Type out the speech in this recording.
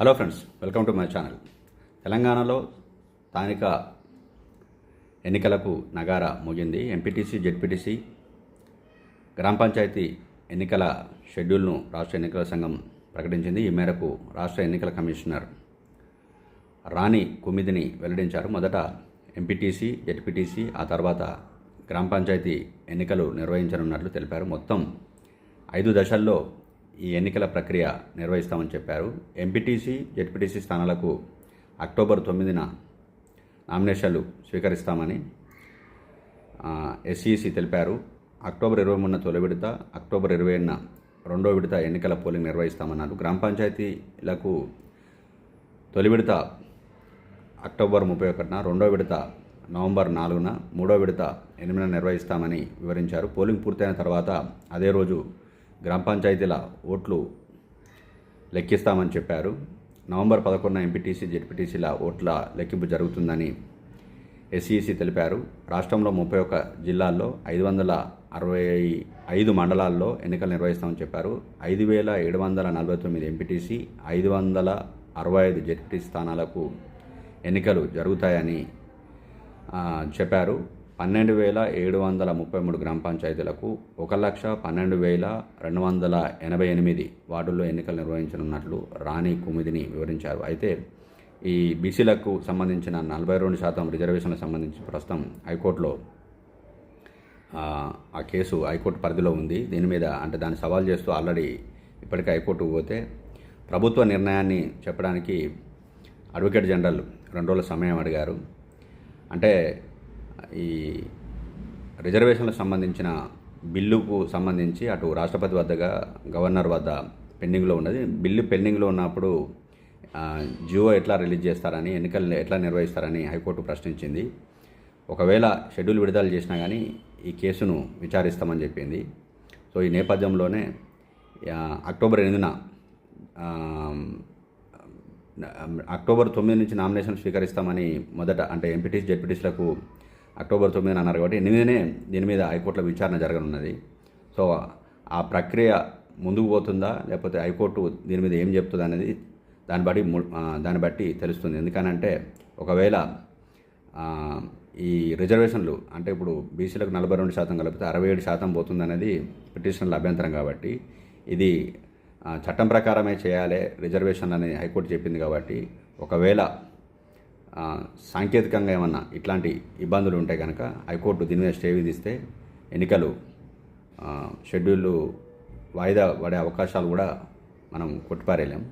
Hello friends welcome to my channel తెలంగాణలో స్థానిక ఎన్నికలకు నగారా ముగింది. ఎంపీటీసీ జెడ్పీటీసీ గ్రామ పంచాయతీ ఎన్నికల షెడ్యూల్ను రాష్ట్ర ఎన్నికల సంఘం ప్రకటించింది. ఈ మేరకు రాష్ట్ర ఎన్నికల కమిషనర్ రాణి కుమిదిని వెల్లడించారు. మొదట ఎంపీటీసీ జెడ్పీటీసీ ఆ తర్వాత గ్రామ పంచాయతీ ఎన్నికలు నిర్వహించనున్నట్లు తెలిపారు. మొత్తం ఐదు దశల్లో ఈ ఎన్నికల ప్రక్రియ నిర్వహిస్తామని చెప్పారు. ఎంపీటీసీ జెడ్పీటీసీ స్థానాలకు అక్టోబర్ తొమ్మిదిన నామినేషన్లు స్వీకరిస్తామని ఎస్ఈసి తెలిపారు. అక్టోబర్ ఇరవై మూడున తొలి విడత అక్టోబర్ ఇరవై ఏడున రెండో విడత ఎన్నికల పోలింగ్ నిర్వహిస్తామన్నారు. గ్రామ పంచాయతీలకు తొలి విడత అక్టోబర్ ముప్పై ఒకటిన రెండో విడత నవంబర్ నాలుగున మూడో విడత ఎనిమిదిన నిర్వహిస్తామని వివరించారు. పోలింగ్ పూర్తయిన తర్వాత అదే రోజు గ్రామ పంచాయతీల ఓట్లు లెక్కిస్తామని చెప్పారు. నవంబర్ పదకొండున ఎంపీటీసీ జెడ్పీటీసీల ఓట్ల లెక్కింపు జరుగుతుందని ఎస్ఈసి తెలిపారు. రాష్ట్రంలో ముప్పై ఒక్క జిల్లాల్లో ఐదు వందల అరవై ఐదు మండలాల్లో ఎన్నికలు నిర్వహిస్తామని చెప్పారు. ఐదు వేల ఏడు వందల నలభై తొమ్మిది ఎంపీటీసీ ఐదు వందల అరవై ఐదు జెడ్పీటీ స్థానాలకు ఎన్నికలు జరుగుతాయని చెప్పారు. పన్నెండు వేల ఏడు వందల ముప్పై మూడు గ్రామ పంచాయతీలకు ఒక లక్ష పన్నెండు వేల రెండు వందల ఎనభై ఎనిమిది వార్డుల్లో ఎన్నికలు నిర్వహించనున్నట్లు రాణి కుమిదిని వివరించారు. అయితే ఈ బీసీలకు సంబంధించిన నలభై రెండు శాతం రిజర్వేషన్లకు సంబంధించి ప్రస్తుతం హైకోర్టులో ఆ, కేసు హైకోర్టు పరిధిలో ఉంది. దీని మీద అంటే దాన్ని సవాల్ చేస్తూ ఆల్రెడీ ఇప్పటికే హైకోర్టుకు పోతే ప్రభుత్వ నిర్ణయాన్ని చెప్పడానికి అడ్వకేట్ జనరల్ రెండు రోజుల సమయం అడిగారు. అంటే ఈ రిజర్వేషన్లకు సంబంధించిన బిల్లుకు సంబంధించి అటు రాష్ట్రపతి వద్దగా గవర్నర్ వద్ద పెండింగ్లో ఉన్నది. బిల్లు పెండింగ్లో ఉన్నప్పుడు జియో ఎట్లా రిలీజ్ చేస్తారని ఎన్నికలు ఎట్లా నిర్వహిస్తారని హైకోర్టు ప్రశ్నించింది. ఒకవేళ షెడ్యూల్ విడుదల చేసినా కానీ ఈ కేసును విచారిస్తామని చెప్పింది. సో ఈ నేపథ్యంలోనే అక్టోబర్ ఎనిమిదిన అక్టోబర్ తొమ్మిది నుంచి నామినేషన్ స్వీకరిస్తామని మొదట అంటే ఎంపీటీస్ జెడ్పీటీస్లకు అక్టోబర్ తొమ్మిదిన అన్నారు కాబట్టి ఎనిమిదినే దీని మీద హైకోర్టులో విచారణ జరగనున్నది. సో ఆ ప్రక్రియ ముందుకు పోతుందా? లేకపోతే హైకోర్టు దీని మీద ఏం చెప్తుంది అనేది దాన్ని బట్టి ము- దాన్ని బట్టి తెలుస్తుంది. ఎందుకనంటే ఒకవేళ ఈ రిజర్వేషన్లు అంటే ఇప్పుడు బీసీలకు నలభై రెండు శాతం కలిపితే అరవై ఏడు శాతం పోతుందనేది పిటిషన్ల అభ్యంతరం కాబట్టి ఇది చట్టం ప్రకారమే చేయాలి రిజర్వేషన్ అని హైకోర్టు చెప్పింది కాబట్టి ఒకవేళ సాంకేతికంగా ఏమన్నా ఇట్లాంటి ఇబ్బందులు ఉంటే కనుక హైకోర్టు దీని మీద స్టే విధిస్తే ఎన్నికలు షెడ్యూళ్ళు వాయిదా పడే అవకాశాలు కూడా మనం కొట్టిపారేయలేం.